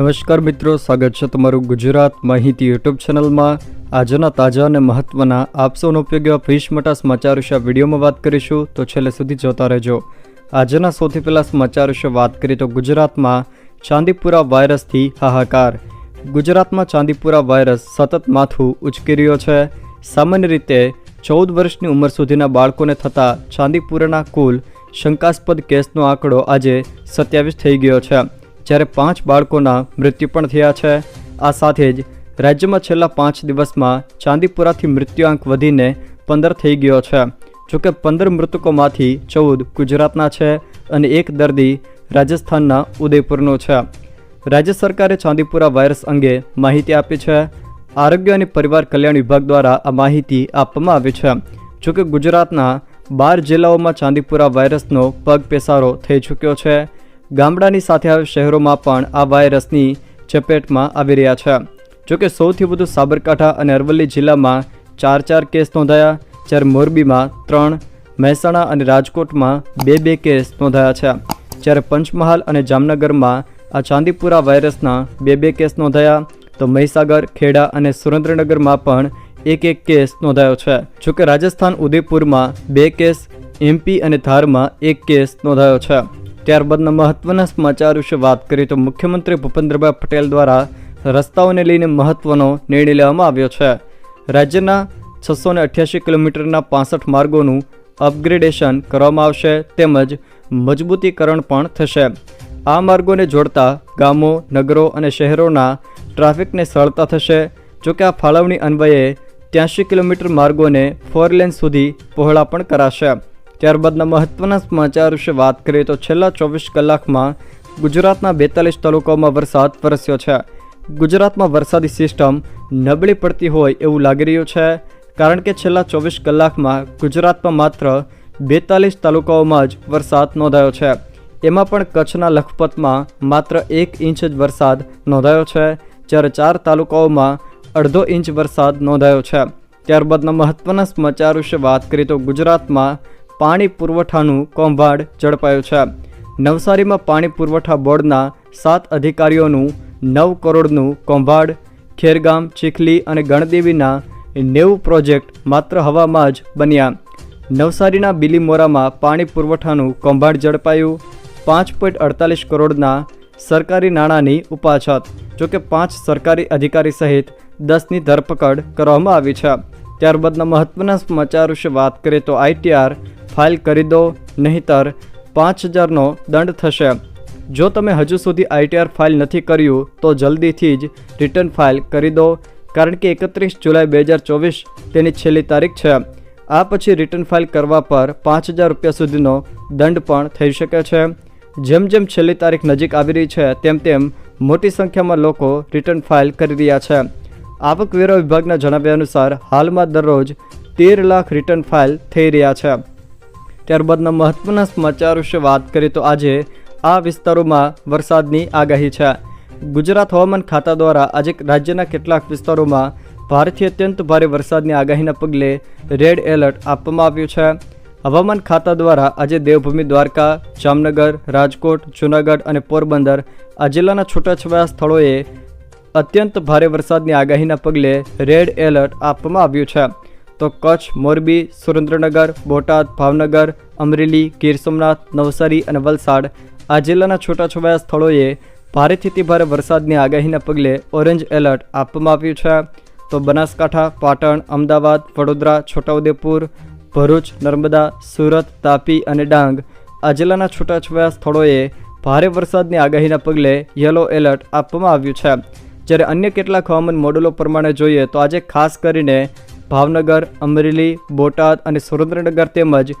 નમસ્કાર મિત્રો, સ્વાગત છે તમારું ગુજરાત માહિતી યુટ્યુબ ચેનલમાં. આજના તાજા અને મહત્વના આપસોનો ઉપયોગ એવા ફિશ મોટા સમાચાર વિશે વિડીયોમાં વાત કરીશું, તો છેલ્લે સુધી જોતા રહેજો. આજના સૌથી પહેલાં સમાચાર વિશે વાત કરીએ તો ગુજરાતમાં ચાંદીપુરા વાયરસથી હાહાકાર. ગુજરાતમાં ચાંદીપુરા વાયરસ સતત માથું ઉચકી રહ્યો છે. સામાન્ય રીતે ચૌદ વર્ષની ઉંમર સુધીના બાળકોને થતા ચાંદીપુરાના કુલ શંકાસ્પદ કેસનો આંકડો આજે સત્યાવીસ થઈ ગયો છે. જ્યારે પાંચ બાળકોના મૃત્યુ પણ થયા છે. આ સાથે જ રાજ્યમાં છેલ્લા પાંચ દિવસમાં ચાંદીપુરાથી મૃત્યુઆંક વધીને પંદર થઈ ગયો છે. જોકે પંદર મૃતકોમાંથી ચૌદ ગુજરાતના છે અને એક દર્દી રાજસ્થાનના ઉદયપુરનો છે. રાજ્ય સરકારે ચાંદીપુરા વાયરસ અંગે માહિતી આપી છે. આરોગ્ય અને પરિવાર કલ્યાણ વિભાગ દ્વારા આ માહિતી આપવામાં આવી છે. જોકે ગુજરાતના બાર જિલ્લાઓમાં ચાંદીપુરા વાયરસનો પગ પેસારો થઈ ચૂક્યો છે. ગામડાની સાથે શહેરોમાં પણ આ વાયરસની ચપેટમાં આવી રહ્યા છે. જોકે સૌથી વધુ સાબરકાંઠા અને અરવલ્લી જિલ્લામાં ચાર ચાર કેસ નોંધાયા, જ્યારે મોરબીમાં ત્રણ, મહેસાણા અને રાજકોટમાં બે બે કેસ નોંધાયા છે. જ્યારે પંચમહાલ અને જામનગરમાં આ ચાંદીપુરા વાયરસના બે બે કેસ નોંધાયા, તો મહીસાગર, ખેડા અને સુરેન્દ્રનગરમાં પણ એક એક કેસ નોંધાયો છે. જોકે રાજસ્થાન, ઉદયપુરમાં બે કેસ એમપી અને ધારમાં એક કેસ નોંધાયો છે. ત્યારબાદના મહત્વના સમાચાર વિશે વાત કરીએ તો મુખ્યમંત્રી ભૂપેન્દ્રભાઈ પટેલ દ્વારા રસ્તાઓને લઈને મહત્વનો નિર્ણય લેવામાં આવ્યો છે. રાજ્યના છસો ને અઠ્યાસી કિલોમીટરના પાસઠ માર્ગોનું અપગ્રેડેશન કરવામાં આવશે તેમજ મજબૂતીકરણ પણ થશે. આ માર્ગોને જોડતા ગામો, નગરો અને શહેરોના ટ્રાફિકને સરળતા થશે. જોકે આ ફાળવણી અન્વયે ત્યાંશી કિલોમીટર માર્ગોને ફોર લેન સુધી પહોળા પણ કરાશે. ત્યારબાદના મહત્વના સમાચાર વિશે વાત કરીએ તો છેલ્લા ચોવીસ કલાકમાં ગુજરાતના બેતાલીસ તાલુકાઓમાં વરસાદ વરસ્યો છે. ગુજરાતમાં વરસાદી સિસ્ટમ નબળી પડતી હોય એવું લાગી રહ્યું છે, કારણ કે છેલ્લા ચોવીસ કલાકમાં ગુજરાતમાં માત્ર બેતાલીસ તાલુકાઓમાં જ વરસાદ નોંધાયો છે. એમાં પણ કચ્છના લખપતમાં માત્ર એક ઇંચ જ વરસાદ નોંધાયો છે, જ્યારે ચાર તાલુકાઓમાં અડધો ઇંચ વરસાદ નોંધાયો છે. ત્યારબાદના મહત્વના સમાચાર વિશે વાત કરીએ તો ગુજરાતમાં પાણી પુરવઠાનું કૌભાંડ ઝડપાયું છે. નવસારીમાં પાણી પુરવઠા બોર્ડના સાત અધિકારીઓનું નવ કરોડનું કૌભાંડ, ખેરગામ, ચીખલી અને ગણદેવીના નેવું પ્રોજેક્ટ માત્ર હવામાં જ બન્યા. નવસારીના બિલીમોરામાં પાણી પુરવઠાનું કૌભાંડ ઝડપાયું. પાંચ પોઈન્ટ અડતાલીસ કરોડના સરકારી નાણાંની ઉપાછત, જોકે પાંચ સરકારી અધિકારી સહિત દસની ધરપકડ કરવામાં આવી છે. ત્યારબાદના મહત્વના સમાચાર વિશે વાત કરીએ તો આઈટીઆર ફાઇલ કરી દો, નહીંતર પાંચ હજારનો દંડ થશે. જો તમે હજુ સુધી આઈટીઆર ફાઇલ નથી કર્યું, તો જલ્દીથી જ રિટર્ન ફાઇલ કરી દો, કારણ કે એકત્રીસ જુલાઈ બે હજાર ચોવીસ તેની છેલ્લી તારીખ છે. આ પછી રિટર્ન ફાઇલ કરવા પર પાંચ હજાર રૂપિયા સુધીનો દંડ પણ થઈ શકે છે. જેમ જેમ છેલ્લી તારીખ નજીક આવી રહી છે, તેમ તેમ મોટી સંખ્યામાં લોકો રિટર્ન ફાઇલ કરી રહ્યા છે. આવકવેરા વિભાગના જણાવ્યા અનુસાર, હાલમાં દરરોજ તેર લાખ રિટર્ન ફાઇલ થઈ રહ્યા છે. ત્યારબાદના મહત્વના સમાચાર વિશે વાત કરીએ તો આજે આ વિસ્તારોમાં વરસાદની આગાહી છે. ગુજરાત હવામાન ખાતા દ્વારા આજે રાજ્યના કેટલાક વિસ્તારોમાં ભારેથી અત્યંત ભારે વરસાદની આગાહીના પગલે રેડ એલર્ટ આપવામાં આવ્યું છે. હવામાન ખાતા દ્વારા આજે દેવભૂમિ દ્વારકા, જામનગર, રાજકોટ, જૂનાગઢ અને પોરબંદર આ જિલ્લાના છૂટાછવાયા સ્થળોએ અત્યંત ભારે વરસાદની આગાહીના પગલે રેડ એલર્ટ આપવામાં આવ્યું છે. તો કચ્છ, મોરબી, સુરેન્દ્રનગર, બોટાદ, ભાવનગર, અમરેલી, ગીર સોમનાથ, નવસારી અને વલસાડ આ જિલ્લાના છૂટાછવાયા સ્થળોએ ભારેથી ભારે વરસાદની આગાહીના પગલે ઓરેન્જ એલર્ટ આપવામાં આવ્યું છે. તો બનાસકાંઠા, પાટણ, અમદાવાદ, વડોદરા, છોટાઉદેપુર, ભરૂચ, નર્મદા, સુરત, તાપી અને ડાંગ આ જિલ્લાના છૂટાછવાયા સ્થળોએ ભારે વરસાદની આગાહીના પગલે યલો એલર્ટ આપવામાં આવ્યું છે. જ્યારે અન્ય કેટલાક હવામાન મોડેલો પ્રમાણે જોઈએ તો આજે ખાસ કરીને ભાવનગર, અમરેલી, બોટાદ અને સુરેન્દ્રનગર તેમજ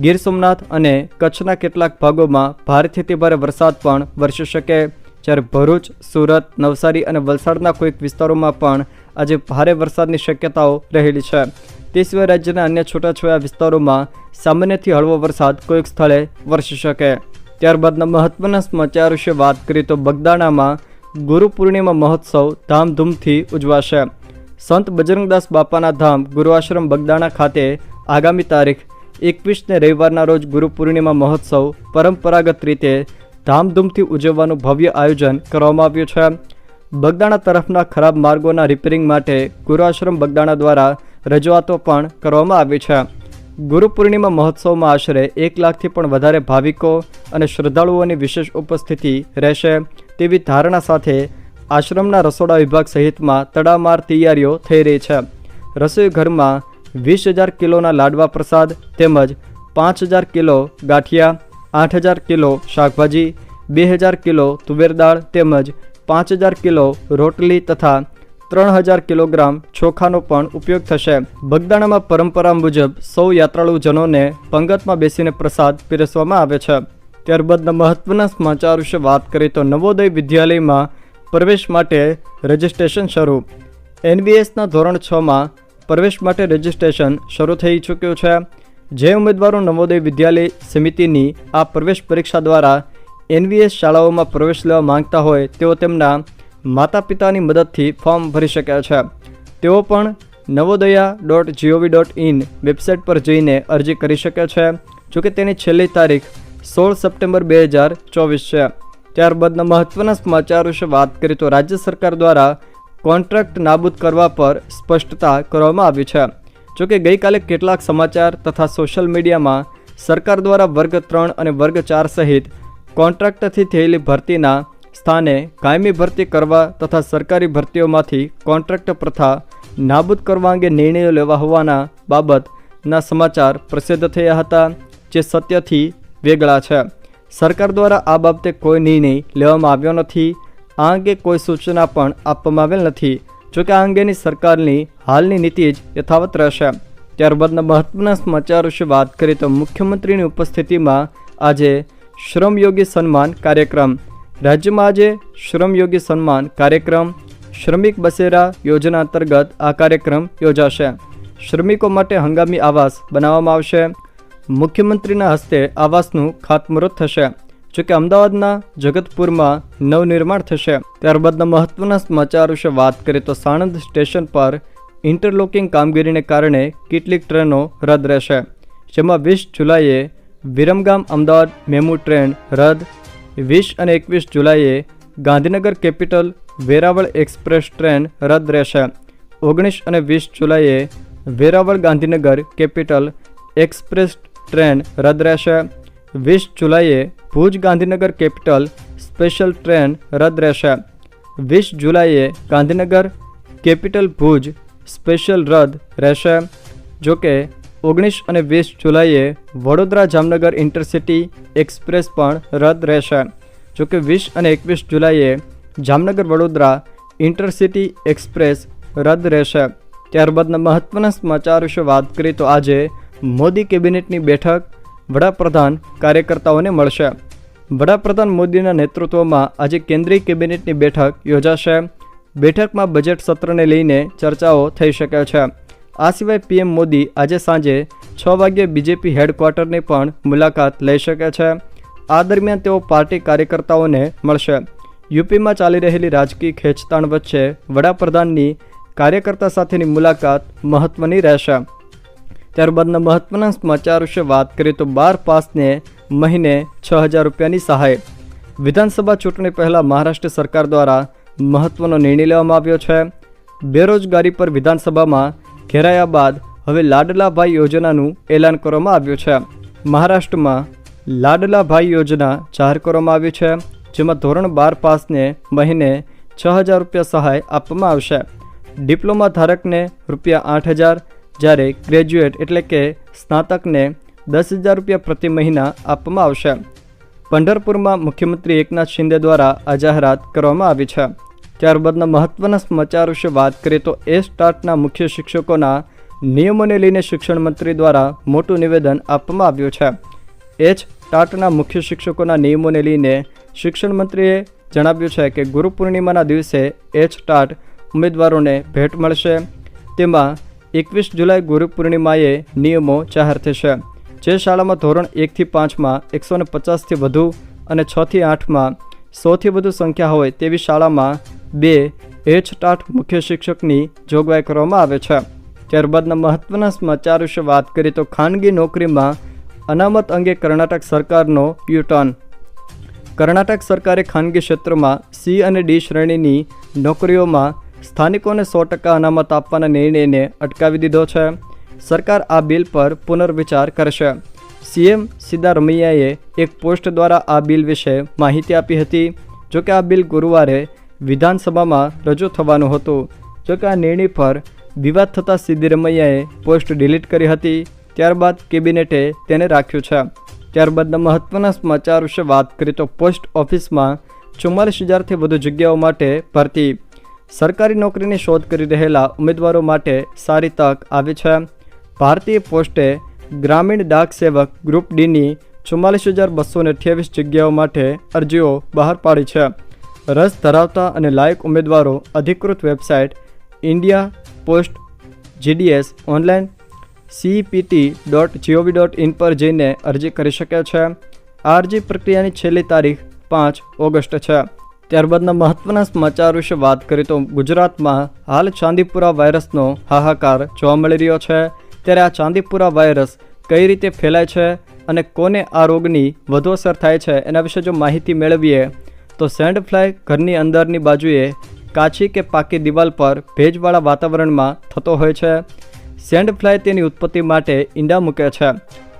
ગીર સોમનાથ અને કચ્છના કેટલાક ભાગોમાં ભારેથી ભારે વરસાદ પણ વરસી શકે. જ્યારે ભરૂચ, સુરત, નવસારી અને વલસાડના કોઈક વિસ્તારોમાં પણ આજે ભારે વરસાદની શક્યતાઓ રહેલી છે. તે સિવાય રાજ્યના અન્ય છૂટાછવાયા વિસ્તારોમાં સામાન્યથી હળવો વરસાદ કોઈક સ્થળે વરસી શકે. ત્યારબાદના મહત્વના સમાચાર વિશે વાત કરીએ તો બગદાણામાં ગુરુ પૂર્ણિમા મહોત્સવ ધામધૂમથી ઉજવાશે. સંત બજરંગદાસ બાપાના ધામ ગુરુઆશ્રમ બગદાણા ખાતે આગામી તારીખ એકવીસને રવિવારના રોજ ગુરુ પૂર્ણિમા મહોત્સવ પરંપરાગત રીતે ધામધૂમથી ઉજવવાનું ભવ્ય આયોજન કરવામાં આવ્યું છે. બગદાણા તરફના ખરાબ માર્ગોના રિપેરિંગ માટે ગુરુઆશ્રમ બગદાણા દ્વારા રજૂઆતો પણ કરવામાં આવી છે. ગુરુ પૂર્ણિમા મહોત્સવમાં આશરે એક લાખથી પણ વધારે ભાવિકો અને શ્રદ્ધાળુઓની વિશેષ ઉપસ્થિતિ રહેશે તેવી ધારણા સાથે આશ્રમના રસોડા વિભાગ સહિતમાં તડામાર તૈયારીઓ થઈ રહી છે. રસોઈ ઘરમાં વીસ હજાર કિલોના લાડવા પ્રસાદ તેમજ પાંચ હજાર કિલો ગાંઠિયા, આઠ હજાર કિલો શાકભાજી, બે હજાર કિલો તુવેર દાળ તેમજ પાંચ હજાર કિલો રોટલી તથા ત્રણ હજાર કિલોગ્રામ ચોખાનો પણ ઉપયોગ થશે. બગદાણામાં પરંપરા મુજબ સૌ યાત્રાળુજનોને પંગતમાં બેસીને પ્રસાદ પીરસવામાં આવે છે. ત્યારબાદના મહત્વના સમાચાર વિશે વાત કરીએ તો નવોદય વિદ્યાલયમાં પ્રવેશ માટે રજિસ્ટ્રેશન શરૂ. એનબીએસના ધોરણ છમાં પ્રવેશ માટે રજિસ્ટ્રેશન શરૂ થઈ ચૂક્યું છે. જે ઉમેદવારો નવોદય વિદ્યાલય સમિતિની આ પ્રવેશ પરીક્ષા દ્વારા એનવીએસ શાળાઓમાં પ્રવેશ લેવા માંગતા હોય, તેઓ તેમના માતા પિતાની મદદથી ફોર્મ ભરી શકે છે. તેઓ પણ Navodaya dot GOV dot in website પર જઈને અરજી કરી શકે છે, જોકે તેની છેલ્લી તારીખ સોળ સપ્ટેમ્બર બે હજાર ચોવીસ છે. ત્યારબાદના મહત્વના સમાચાર વિશે વાત કરીએ તો રાજ્ય સરકાર દ્વારા કોન્ટ્રાક્ટ નાબૂદ કરવા પર સ્પષ્ટતા કરવામાં આવી છે. જોકે ગઈકાલે કેટલાક સમાચાર તથા સોશિયલ મીડિયામાં સરકાર દ્વારા વર્ગ ત્રણ અને વર્ગ ચાર સહિત કોન્ટ્રાક્ટથી થયેલી ભરતીના સ્થાને કાયમી ભરતી કરવા તથા સરકારી ભરતીઓમાંથી કોન્ટ્રાક્ટ પ્રથા નાબૂદ કરવા અંગે નિર્ણયો લેવા હોવાના બાબતના સમાચાર પ્રસિદ્ધ થયા હતા, જે સત્યથી વેગળા છે. સરકાર દ્વારા આ બાબતે કોઈ નિર્ણય લેવામાં આવ્યો નથી. આ અંગે કોઈ સૂચના પણ આપવામાં આવેલ નથી. જોકે આ અંગેની સરકારની હાલની નીતિ જ યથાવત રહેશે. ત્યારબાદના મહત્વના સમાચાર વિશે વાત કરીએ તો મુખ્યમંત્રીની ઉપસ્થિતિમાં આજે શ્રમયોગી સન્માન કાર્યક્રમ. રાજ્યમાં આજે શ્રમયોગી સન્માન કાર્યક્રમ. શ્રમિક બસેરા યોજના અંતર્ગત આ કાર્યક્રમ યોજાશે. શ્રમિકો માટે હંગામી આવાસ બનાવવામાં આવશે. મુખ્યમંત્રીના હસ્તે આવાસનું ખાતમુહૂર્ત થશે, જોકે અમદાવાદના જગતપુરમાં નવનિર્માણ થશે. ત્યારબાદના મહત્વના સમાચાર વિશે વાત કરીએ તો સાણંદ સ્ટેશન પર ઇન્ટરલોકિંગ કામગીરીને કારણે કેટલીક ટ્રેનો રદ રહેશે, જેમાં વીસ જુલાઈએ વિરમગામ અમદાવાદ મેમુ ટ્રેન રદ, વીસ અને એકવીસ જુલાઈએ Gandhinagar capital Veraval express train રદ રહેશે, ઓગણીસ અને વીસ જુલાઈએ Veraval Gandhinagar capital express train રદ રહેશે. વીસ જુલાઈએ Bhuj Gandhinagar capital special train રદ રહેશે. વીસ જુલાઈએ ગાંધીનગર કેપિટલ ભુજ સ્પેશિયલ રદ રહેશે. જોકે ઓગણીસ અને વીસ જુલાઈએ વડોદરા જામનગર ઇન્ટરસિટી એક્સપ્રેસ પણ રદ રહેશે. જોકે વીસ અને એકવીસ જુલાઈએ જામનગર વડોદરા ઇન્ટરસિટી એક્સપ્રેસ રદ રહેશે. ત્યારબાદના મહત્ત્વના સમાચાર વિશે વાત કરીએ તો આજે મોદી કેબિનેટની બેઠક વડાપ્રધાન કાર્યકર્તાઓને મળશે. વડાપ્રધાન મોદીના નેતૃત્વમાં આજે કેન્દ્રીય કેબિનેટની બેઠક યોજાશે. બેઠકમાં બજેટ સત્રને લઈને ચર્ચાઓ થઈ શકે છે. આ સિવાય પીએમ મોદી આજે સાંજે છ વાગ્યે બીજેપી હેડક્વાર્ટરની પણ મુલાકાત લઈ શકે છે. આ દરમિયાન તેઓ પાર્ટી કાર્યકર્તાઓને મળશે. યુપીમાં ચાલી રહેલી રાજકીય ખેંચતાણ વચ્ચે વડાપ્રધાનની કાર્યકર્તા સાથેની મુલાકાત મહત્ત્વની રહેશે. ત્યારબાદના મહત્વના સમાચાર વિશે વાત કરીએ તો બાર પાસને મહિને છ હજાર રૂપિયાની સહાય. વિધાનસભા ચૂંટણી પહેલાં મહારાષ્ટ્ર સરકાર દ્વારા મહત્વનો નિર્ણય લેવામાં આવ્યો છે. બેરોજગારી પર વિધાનસભામાં ઘેરાયા બાદ હવે લાડલાભાઈ યોજનાનું એલાન કરવામાં આવ્યું છે. મહારાષ્ટ્રમાં લાડલાભાઈ યોજના જાહેર કરવામાં આવી છે, જેમાં ધોરણ બાર પાસને મહિને છ હજાર રૂપિયા સહાય આપવામાં આવશે. ડિપ્લોમા ધારકને રૂપિયા આઠ હજાર જ્યારે ગ્રેજ્યુએટ એટલે કે સ્નાતકને દસ હજાર રૂપિયા પ્રતિ મહિના આપવામાં આવશે. પંઢરપુરમાં મુખ્યમંત્રી એકનાથ શિંદે દ્વારા આ જાહેરાત કરવામાં આવી છે. ત્યારબાદના મહત્વના સમાચાર વિશે વાત કરીએ તો એ સ્ટાર્ટના મુખ્ય શિક્ષકોના નિયમોને લઈને શિક્ષણ મંત્રી દ્વારા મોટું નિવેદન આપવામાં આવ્યું છે. એચ ટાટના મુખ્ય શિક્ષકોના નિયમોને લઈને શિક્ષણ મંત્રીએ જણાવ્યું છે કે ગુરુ પૂર્ણિમાના દિવસે એચ ટાટ ઉમેદવારોને ભેટ મળશે. તેમાં એકવીસ જુલાઈ ગુરુ પૂર્ણિમાએ નિયમો જાહેર થશે. જે શાળામાં ધોરણ એકથી પાંચમાં, એકસો ને પચાસથી વધુ અને છથી આઠમાં સોથી વધુ સંખ્યા હોય તેવી શાળામાં બે એચ ટાટ મુખ્ય શિક્ષકની જોગવાઈ કરવામાં આવે છે. ત્યારબાદના મહત્વના સમાચાર વિશે વાત કરીએ તો ખાનગી નોકરીમાં અનામત અંગે કર્ણાટક સરકારનો યુટર્ન. કર્ણાટક સરકારે ખાનગી ક્ષેત્રમાં સી અને ડી શ્રેણીની નોકરીઓમાં સ્થાનિકોને સો ટકા અનામત આપવાના નિર્ણયને અટકાવી દીધો છે. સરકાર આ બિલ પર પુનર્વિચાર કરશે. સીએમ સિદ્ધારમૈયાએ એક પોસ્ટ દ્વારા આ બિલ વિશે માહિતી આપી હતી. જોકે આ બિલ ગુરુવારે વિધાનસભામાં રજૂ થવાનું હતું. જોકે આ નિર્ણય પર વિવાદ થતાં સિદ્ધિરમૈયાએ પોસ્ટ ડિલીટ કરી હતી. ત્યારબાદ કેબિનેટે તેને રાખ્યું છે. ત્યારબાદના મહત્વના સમાચાર વિશે વાત કરીએ તો પોસ્ટ ઓફિસમાં ચુમ્માલીસ હજારથી વધુ જગ્યાઓ માટે ભરતી. સરકારી નોકરીની શોધ કરી રહેલા ઉમેદવારો માટે સારી તક આવી છે. ભારતીય પોસ્ટે ગ્રામીણ ડાક સેવક ગ્રુપ ડીની ચુમ્માલીસ હજાર બસો અઠ્યાવીસ જગ્યાઓ માટે અરજીઓ બહાર પાડી છે. રસ ધરાવતા અને લાયક ઉમેદવારો અધિકૃત website India post GDS online CPT dot GOV dot in પર જઈને અરજી કરી શકે છે. આ અરજી પ્રક્રિયાની છેલ્લી તારીખ પાંચ ઓગસ્ટ છે. ત્યારબાદના મહત્વના સમાચાર વિશે વાત કરીએ તો ગુજરાતમાં હાલ ચાંદીપુરા વાયરસનો હાહાકાર જોવા મળી રહ્યો છે. ત્યારે આ ચાંદીપુરા વાયરસ કઈ રીતે ફેલાય છે અને કોને આ રોગની વધુ અસર થાય છે એના વિશે જો માહિતી મેળવીએ, તો સેન્ડ ફ્લાય ઘરની અંદરની બાજુએ કાચી કે પાકી દિવાલ પર ભેજવાળા વાતાવરણમાં થતો હોય છે. સેન્ડ ફ્લાય તેની ઉત્પત્તિ માટે ઈંડા મૂકે છે.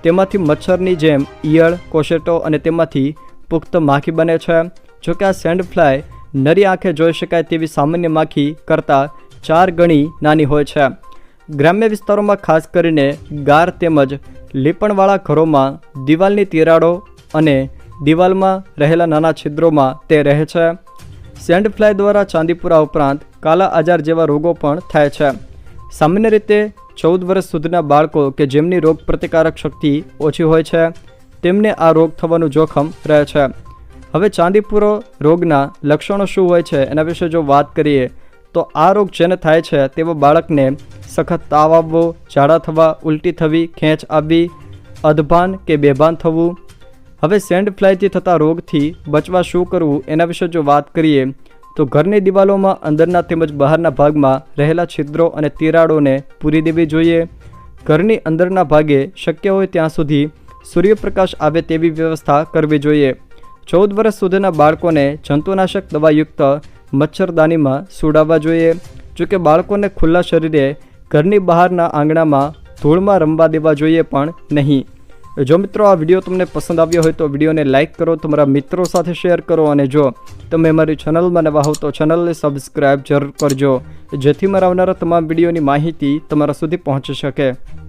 તેમાંથી મચ્છરની જેમ ઈયળ, કોશેટો અને તેમાંથી પુખ્ત માખી બને છે. જોકે આ સેન્ડ ફ્લાય નરી આંખે જોઈ શકાય તેવી સામાન્ય માખી કરતાં ચાર ગણી નાની હોય છે. ગ્રામ્ય વિસ્તારોમાં ખાસ કરીને ગાર તેમજ લીપણવાળા ઘરોમાં દિવાલની તિરાડો અને દિવાલમાં રહેલા નાના છિદ્રોમાં તે રહે છે. સેન્ડ ફ્લાય દ્વારા ચાંદીપુરા ઉપરાંત કાલા આજાર જેવા રોગો પણ થાય છે. સામાન્ય રીતે ચૌદ વર્ષ સુધીના બાળકો કે જેમની રોગ પ્રતિકારક શક્તિ ઓછી હોય છે, તેમને આ રોગ થવાનું જોખમ રહે છે. હવે ચાંદીપુરો રોગના લક્ષણો શું હોય છે એના વિશે જો વાત કરીએ, તો આ રોગ જેને થાય છે તેવો બાળકને સખત તાવ આવવો, ઝાડા થવા, ઉલટી થવી, ખેંચ આવવી, અધભાન કે બેભાન થવું. હવે સેન્ડ ફ્લાયથી થતા રોગથી બચવા શું કરવું એના વિશે જો વાત કરીએ, તો ઘરની દિવાલોમાં અંદરના તેમજ બહારના ભાગમાં રહેલા છિદ્રો અને તિરાડોને પૂરી દેવી જોઈએ. ઘરની અંદરના ભાગે શક્ય હોય ત્યાં સુધી સૂર્યપ્રકાશ આવે તેવી વ્યવસ્થા કરવી જોઈએ. ચૌદ વર્ષ સુધીના બાળકોને જંતુનાશક દવાયુક્ત મચ્છરદાનીમાં સુડાવવા જોઈએ. જોકે બાળકોને ખુલ્લા શરીરે ઘરની બહારના આંગણામાં ધૂળમાં રમવા દેવા જોઈએ પણ નહીં. જો મિત્રો આ વીડિયો તમને પસંદ આવ્યો હોય તો વિડીયોને લાઇક કરો, તમારા મિત્રો સાથે શેર કરો અને જો તમે મારી ચેનલમાં નવા હો તો ચેનલને સબસ્ક્રાઈબ જરૂર કરજો, જેથી મારા આવનારા તમામ વિડીયોની માહિતી તમારા સુધી પહોંચી શકે.